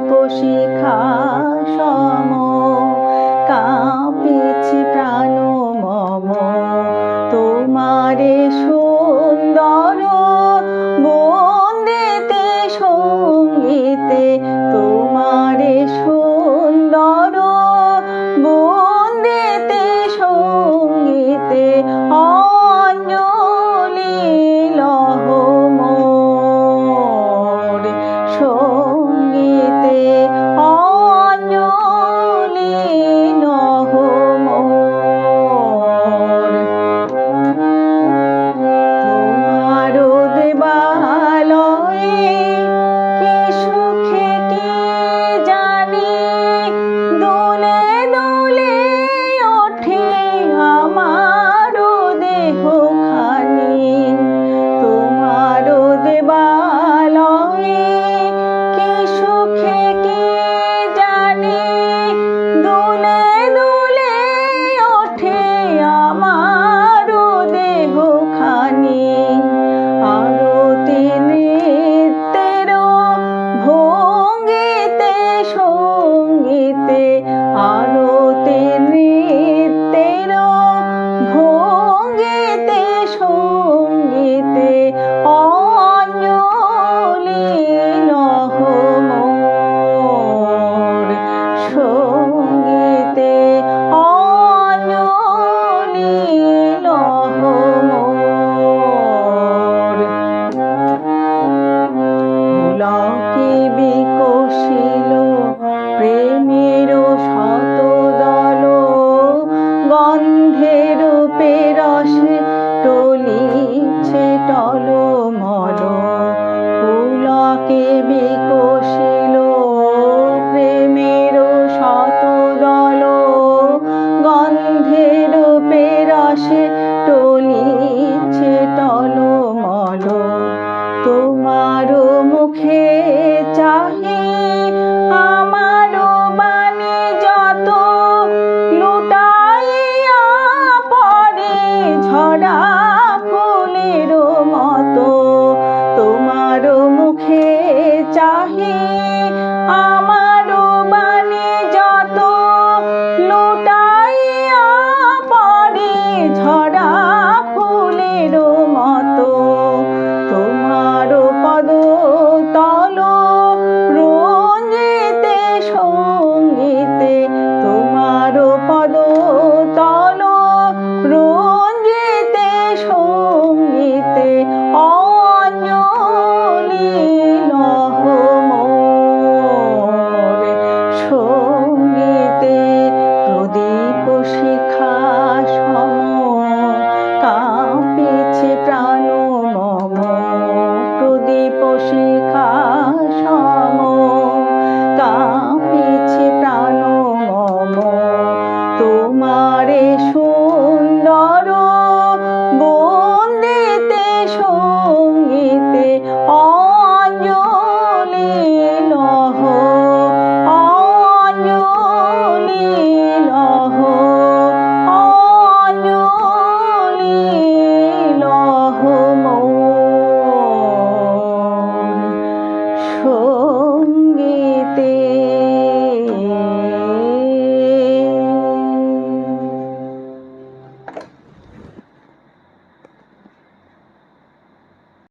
শিল্প শিখা সম কা পুলকে বিকশিল প্রেমের শতদল, গন্ধের পেরস টলিছে টলমল। পুলকে বিকশিল প্রেমের শতদল, গন্ধের পেরস টলি